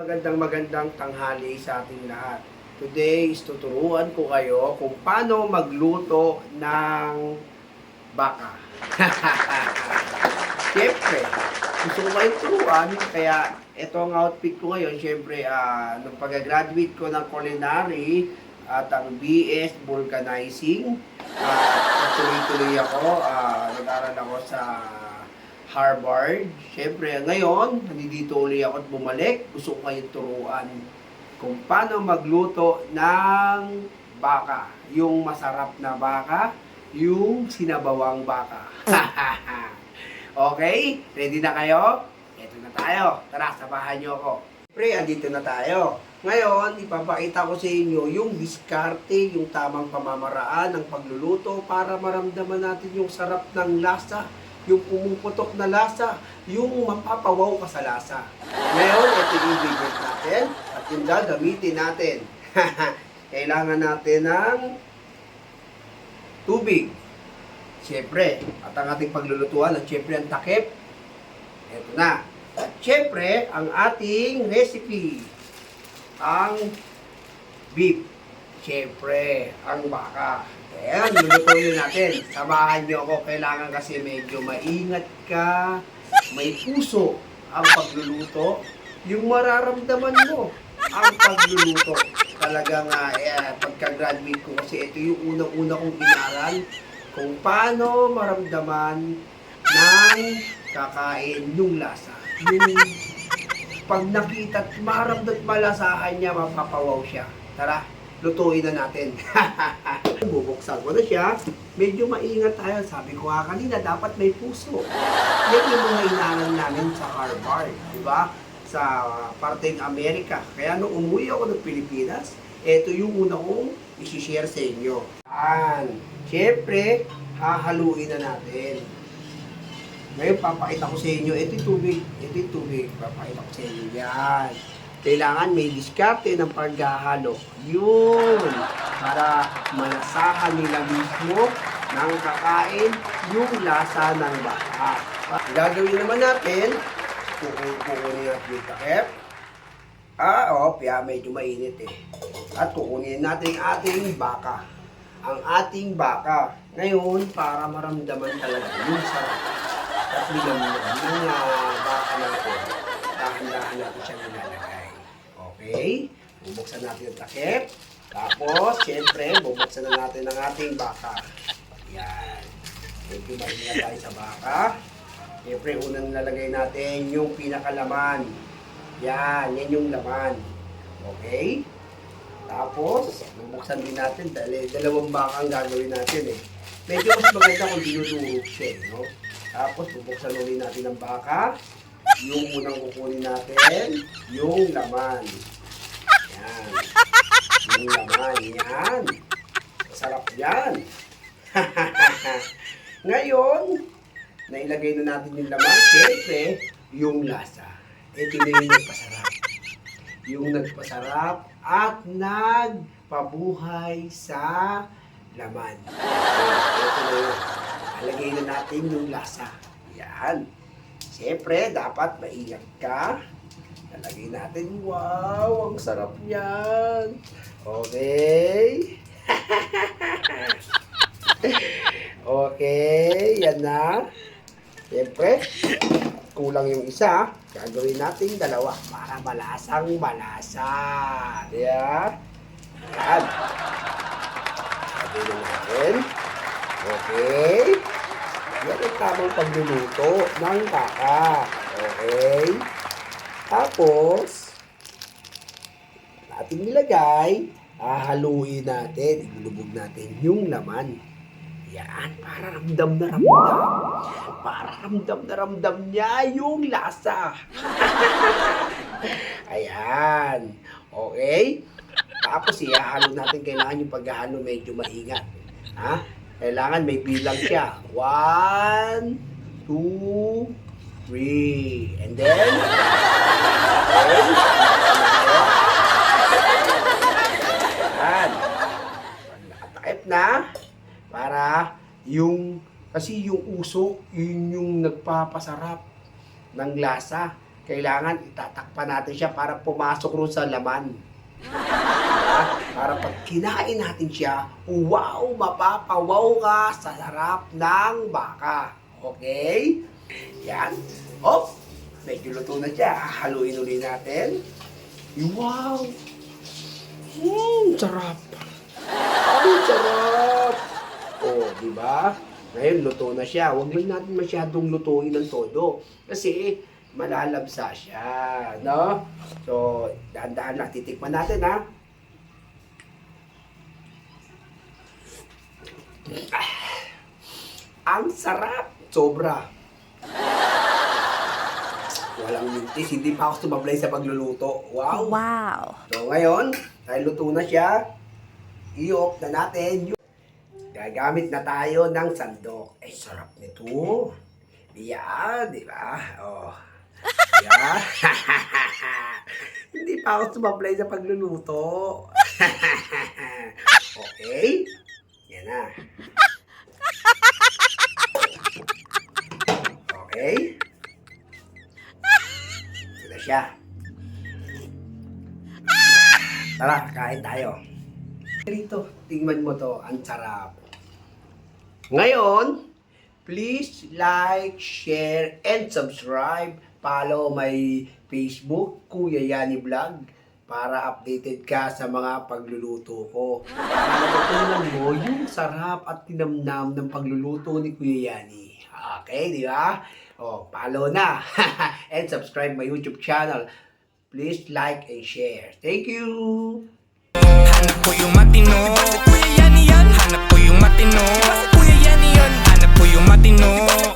Magandang magandang tanghali sa ating lahat. Today is tuturuan ko kayo kung paano magluto ng baka. Siyempre, gusto ko kayong turuan, kaya ito ang outfit ko ngayon. Siyempre, ah, nung pag-graduate ko ng culinary at ang BS Vulcanizing, ah, tuloy-tuloy ako, ah, nag-aral ako sa Harvard. Siyempre, ngayon, nandito ulit ako at bumalik. Gusto ko kayong turuan kung paano magluto ng baka. Yung masarap na baka, yung sinabawang baka. okay? Ready na kayo? Ito na tayo. Tara, samahan niyo ako. Siyempre, andito na tayo. Ngayon, ipapakita ko sa inyo yung diskarte, yung tamang pamamaraan ng pagluluto para maramdaman natin yung sarap ng lasa, yung pumuputok na lasa, yung mapapawaw ka sa lasa. Ngayon, ito yung ingredients natin at yung gagamitin natin. Kailangan natin ng tubig. Siyempre, at ang ating paglulutuan at siyempre ang takip. Ito na. At siyempre, ang ating recipe. Ang beef. Siyempre, ang baka. Ayan, lulutuin natin. Samahan niyo ako. Kailangan kasi medyo maingat ka. May puso ang pagluluto. Yung mararamdaman mo ang pagluluto. Talagang uh, eh, pagka-graduate ko kasi ito yung unang-una kong inaral kung paano maramdaman ng kakain yung lasa. Yung pag nakita at maramdaman malasahan niya, mapapawaw siya. Tara, lutuin na natin. Bubuksan ko na siya. Medyo maingat tayo. Sabi ko nga kanina, dapat may puso. Yan yung mga inaral namin sa Harvard. Di ba? Sa parteng Amerika. Kaya nung umuwi ako ng Pilipinas, ito yung una kong isi-share sa inyo. Yan. Siyempre, hahaluin na natin. Ngayon, papakita ko sa inyo, ito yung tubig, ito yung tubig, papakita ko sa inyo yan. Kailangan may diskarte ng paghahalo. Yun, para malasahan nila mismo ng kakain yung lasa ng baka. Gagawin naman natin, kukunin natin yung takip. Ah, oh, kaya medyo mainit eh. At kukunin natin ating baka. Ang ating baka. Ngayon, para maramdaman talaga yung sarap at nilamnam ng uh, baka natin. Dahan-dahan natin siyang nilalagay. Okay? Bubuksan natin yung takip. Tapos, siyempre, bubuksan na natin ang ating baka. Yan. Medyo maingat tayo sa baka. Siyempre, unang lalagay natin yung pinakalaman. Yan, yan yung laman. Okay? Tapos, bubuksan din natin dahil dalawang baka ang gagawin natin eh. Medyo mas maganda kung dinudurog siya, eh, no? Tapos, bubuksan ulit natin ang baka. Yung unang kukunin natin, yung laman. Yung laman, yan. Sarap yan. Ngayon, nailagay na natin yung laman. Siyempre, yung lasa. Ito na yung nagpasarap. Yung nagpasarap at nagpabuhay sa laman. Ito na yun. Alagay na natin yung lasa. Yan. Siyempre, dapat maingat ka. Lalagay natin. Wow, ang sarap yan. Okay. okay, yan na. Siyempre, kulang yung isa. Gagawin natin dalawa para malasang malasa. Yeah. Yan. Na natin. Okay. Yan ang tamang pagluluto ng baka. Okay. Tapos, natin nilagay, hahaluin natin, ilulubog natin yung laman. Yan, para ramdam na ramdam. Para ramdam na ramdam niya yung lasa. Ayan. Okay? Tapos ihahalo natin, kailangan yung paghahalo medyo maingat. Ha? Kailangan may bilang siya. One, two, three. And then, okay. Yan. Nakatakip na para yung kasi yung usok, yun yung nagpapasarap ng lasa. kailangan itatakpan natin siya para pumasok ron sa laman. Para pag kinain natin siya, wow, mapapawaw ka sa sarap ng baka. Okay? Yan. Oh, medyo luto na siya. Haluin ulit natin. Wow! Mmm, sarap. Ay, sarap. Oh, di ba? Ngayon, luto na siya. Huwag lang natin masyadong lutuin ng todo. Kasi, malalabsa siya. No? So, dahan-dahan lang. Titikman natin, ha? Ah, ang sarap. Sobra. Walang mintis. Hindi pa ako sumablay sa pagluluto. Wow. Wow. So ngayon, dahil luto na siya, i-off na natin gagamit na tayo ng sandok. Eh, sarap nito. Yan, di ba? Oh. Yan. Hindi pa ako sumablay sa pagluluto. okay? Yan na. Siya. Tara, kain tayo. Rito, tingnan mo to, ang sarap. Ngayon, please like, share, and subscribe. Follow my Facebook, Kuya Yani Vlog, para updated ka sa mga pagluluto ko. Matutunan mo yung sarap at tinamnam ng pagluluto ni Kuya Yani. Okay, di ba? Oh, follow na. and subscribe my YouTube channel. Please like and share. Thank you. Hanap ko yung matino Kuya yan yan Hanap ko yung matino Kuya yan yan Hanap ko yung matino